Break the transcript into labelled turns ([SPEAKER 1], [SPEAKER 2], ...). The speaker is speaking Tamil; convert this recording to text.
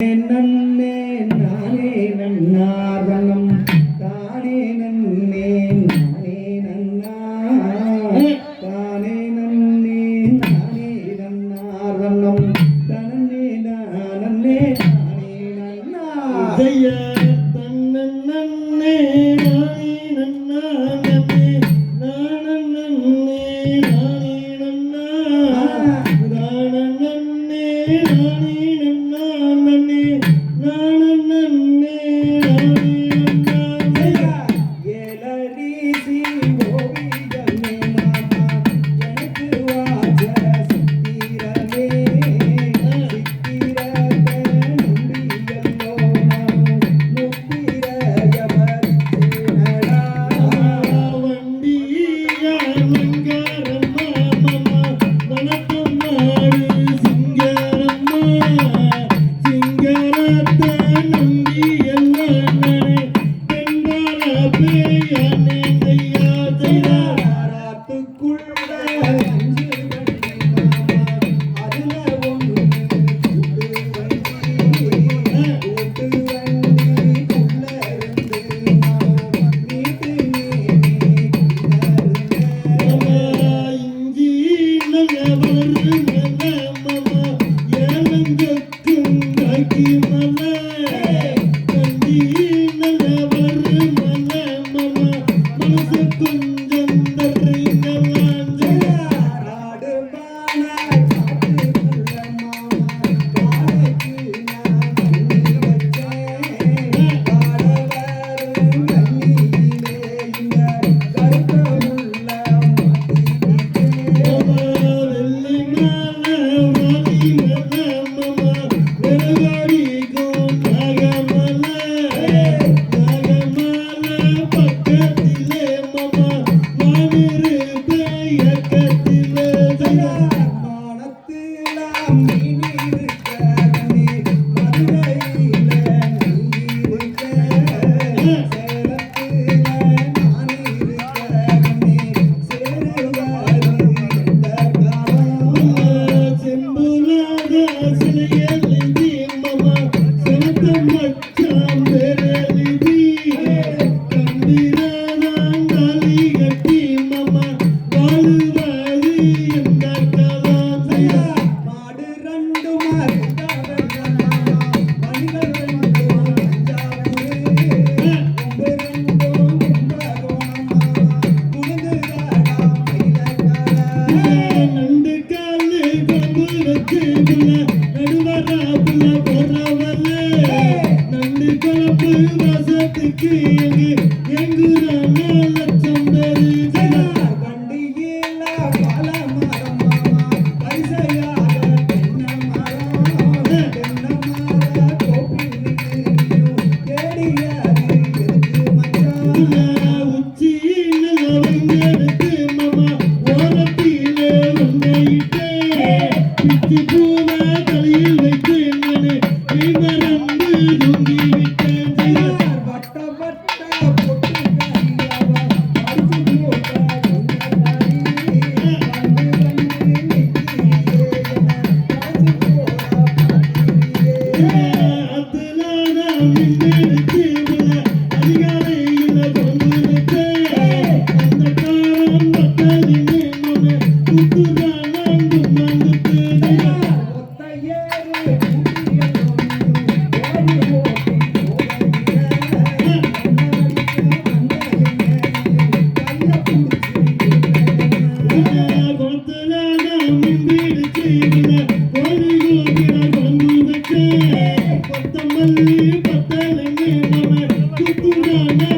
[SPEAKER 1] நன்னே நானே நன்னாரணம் தானே நன்னே நானே நன்னா தானே நன்னே நானே நன்னாரணம் தனன்னே நானே நானே நன்னா
[SPEAKER 2] ஜெய தன்னே நானே நன்னா நன்னே நானே நானே நன்னா தானே நானே Thank you. Yes. Thank you.